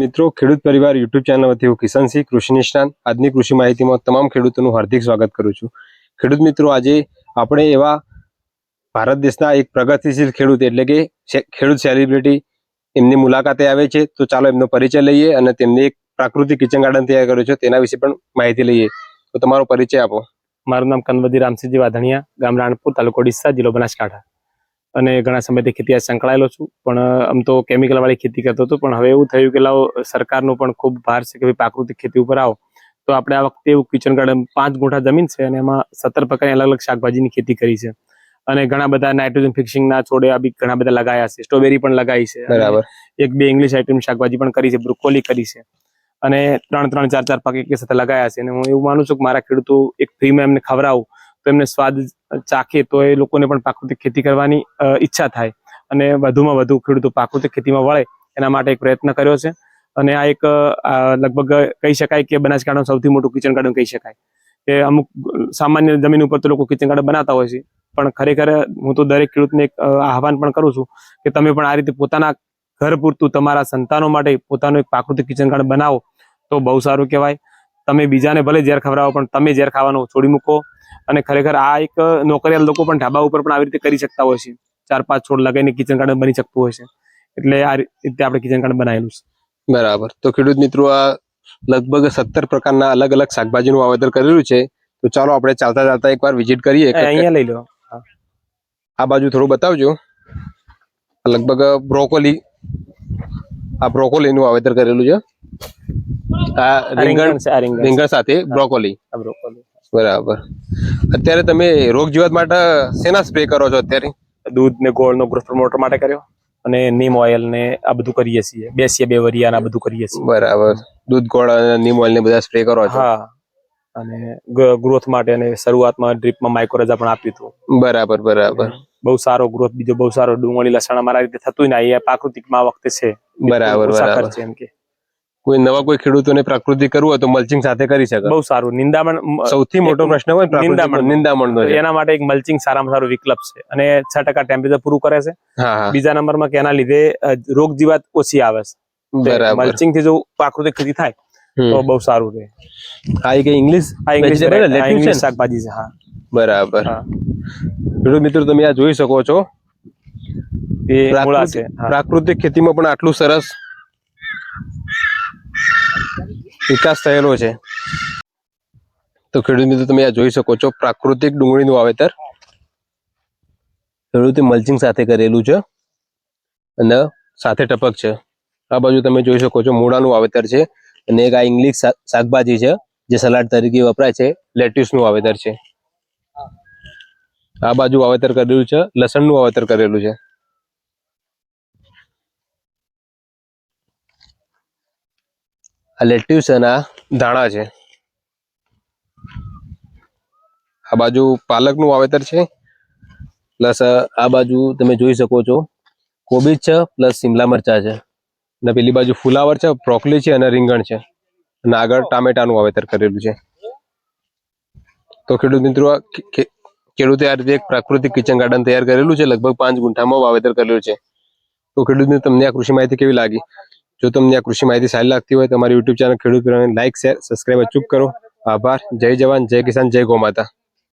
મિત્રો, ખેડૂત પરિવાર યુટ્યુબ ચેનલ વતી હું કિશનસિંહ કૃષિ નિષ્ણાંત. આજની કૃષિ માહિતીમાં તમામ ખેડૂતોનું હાર્દિક સ્વાગત કરું છું. ખેડૂત મિત્રો, આજે આપણે એવા ભારત દેશના એક પ્રગતિશીલ ખેડૂત એટલે કે ખેડૂત સેલિબ્રિટી એમની મુલાકાતે આવે છે. તો ચાલો એમનો પરિચય લઈએ અને તેમને એક પ્રાકૃતિક કિચન ગાર્ડન તૈયાર કર્યું છે. તેના વિશે પણ માહિતી લઈએ. તો તમારો પરિચય આપો. મારું નામ કનવદી રામસિંહજી વાધણિયા, ગામ રાણપુર, તાલુકો ડીસા, જિલ્લો બનાસકાંઠા. અને ઘણા સમયથી ખેતી સંકળાયેલો છું. પણ આમ તો કેમિકલ વાળી ખેતી કરતો હતો પણ હવે એવું થયું કે લાવો સરકારનો પણ ખૂબ ભાર છે કે ભાઈ પ્રાકૃતિક ખેતી ઉપર આવો. તો આપણે આ વખતે એવું કિચન ગાર્ડન પાંચ ગુંઠા જમીન છે અને એમાં સત્તર પ્રકારની અલગ અલગ શાકભાજીની ખેતી કરી છે. અને ઘણા બધા નાઇટ્રોજન ફિક્સિંગના છોડે આ બી ઘણા બધા લગાયા છે. સ્ટ્રોબેરી પણ લગાવી છે. બરાબર. એક બે ઇંગ્લિશ આઇટમ શાકભાજી પણ કરી છે બ્રોકોલી કરી છે. અને ત્રણ ત્રણ ચાર ચાર પાક એક સાથે લગાયા છે. અને હું એવું માનું છું કે મારા ખેડૂતો એક ફ્રીમાં એમને ખવડાવું. તો એમને સ્વાદ ચાખે તો એ લોકોને પણ પ્રાકૃતિક ખેતી કરવાની ઈચ્છા થાય. અને વધુમાં વધુ ખેડૂતો પ્રાકૃતિક ખેતીમાં વળે, એના માટે એક પ્રયત્ન કર્યો છે. અને આ એક લગભગ કહી શકાય કે બનાસકાંઠાનું સૌથી મોટું કિચન ગાર્ડન કહી શકાય. કે અમુક સામાન્ય જમીન ઉપર તો લોકો કિચન ગાર્ડન બનાવતા હોય છે. પણ ખરેખર હું તો દરેક ખેડૂતને એક આહવાન પણ કરું છું કે તમે પણ આ રીતે પોતાના ઘર પૂરતું તમારા સંતાનો માટે પોતાનું એક પ્રાકૃતિક કિચન ગાર્ડન બનાવો. તો બહુ સારું કહેવાય. તમે બીજાને ભલે ઝેર ખવડાવો, પણ તમે ઝેર ખાવાનું છોડી મૂકો. અને ખરેખર આ એક નોકરિયાલ લોકો પણ ઢાબા ઉપર પણ આવી રીતે કરી શકતા હોય છે. ચાર પાંચ છોડ લગાવીને કિચન ગાર્ડન બની શકતું હોય છે. એટલે આ રીતે આપણે કિચન ગાર્ડન બનાવેલું છે. બરાબર. તો ખેડૂત મિત્રો આ લગભગ સત્તર પ્રકારના અલગ અલગ શાકભાજીનું વાવેતર કરેલું છે. તો ચાલો આપણે ચાલતા ચાલતા એકવાર વિઝિટ કરીએ. અહીંયા લઈ લો. આ બાજુ થોડું બતાવજો. લગભગ બ્રોકોલી આ બ્રોકોલીનું વાવેતર કરેલું છે. આ રીંગણ રીંગણ સાથે બ્રોકોલી. આ બ્રોકોલી. બરાબર. અત્યારે તમે રોગ જીવાત માટે શેના સ્પ્રે કરો છો અત્યારે? દૂધ ને ગોળ નો ગ્રોથ પ્રમોટર માટે કર્યો અને નીમ ઓઇલ ને આ બધું કરીએ છીએ. બેસીએ બે વરિયા આ બધું કરીએ છીએ. બરાબર. દૂધ ગોળ અને નીમ ઓઇલ ને બધા સ્પ્રે કરો છો? હા. અને ગ્રોથ માટે અને શરૂઆતમાં ડ્રીપમાં માઇક્રોરજા પણ આપ્યું હતું. બરાબર બરાબર. બહુ સારો ગ્રોથ બીજો બહુ સારો ડુંગળી લસણ અમારા રીતે થતું ને અહીંયા પ્રાકૃતિકમાં આ વખતે છે. બરાબર બરાબર. એમ કે. કોઈ નવા કોઈ ખેડૂતોને પ્રાકૃતિક કરવું હોય તો મલ્ચિંગ સાથે કરી શકે. બહુ સારું. નિંદામણ સૌથી મોટો પ્રશ્ન હોય નિંદામણ. નિંદામણનો એના માટે એક મલ્ચિંગ સારામાં સારું વિકલ્પ છે. અને છ ટકા ટેમ્પરેચર પૂરું કરે છે. બીજા નંબરમાં કે એના લીધે રોગ જીવાત ઓછી આવે છે. મલ્ચિંગથી જો પ્રાકૃતિક ખેતી થાય તો બહુ સારું રહે. આ એક ઇંગ્લિશ આ ઇંગ્લિશ? શાકભાજી છે હા. બરાબર. ખેડૂત મિત્રો તમે આ જોઈ શકો છો. પ્રાકૃતિક ખેતીમાં પણ આટલું સરસ વિકાસ થયેલો છે. તો ખેડૂત મિત્રો, તમે આ જોઈ શકો છો, પ્રાકૃતિક ડુંગળીનું વાવેતર. ખેડૂતે મલ્ચિંગ સાથે કરેલું છે અને સાથે ટપક છે. આ બાજુ તમે જોઈ શકો છો, મૂળાનું વાવેતર છે અને એક આ ઇંગ્લિશ શાકભાજી છે, જે સલાડ તરીકે વપરાય છે, લેટ્યુસનું વાવેતર છે. આ બાજુ વાવેતર કરેલું છે, લસણનું વાવેતર કરેલું છે. આ લેટ્યુસ અને આ ધાણા છે. આ બાજુ પાલકનું વાવેતર છે. પ્લસ આ બાજુ તમે જોઈ શકો છો, કોબીજ છે, પ્લસ શિમલા મરચા છે. અને પેલી બાજુ ફુલાવર છે બ્રોકલી છે અને રીંગણ છે. અને આગળ ટામેટાનું વાવેતર કરેલું છે. તો ખેડૂત મિત્રો ખેડૂતે આ રીતે એક પ્રાકૃતિક કિચન ગાર્ડન તૈયાર કરેલું છે. લગભગ પાંચ ગુંઠામાં વાવેતર કરેલું છે. તો ખેડૂત તમને આ કૃષિ માહિતી કેવી લાગી? જો તમને આ કૃષિ માહિતી સારી લાગતી હોય તો અમારી યુટ્યુબ ચેનલ ખેડૂત લાઈક શેર સબસ્ક્રાઈબ અચૂક કરો. આભાર. જય જવાન, જય કિસાન, જય ગો માતા.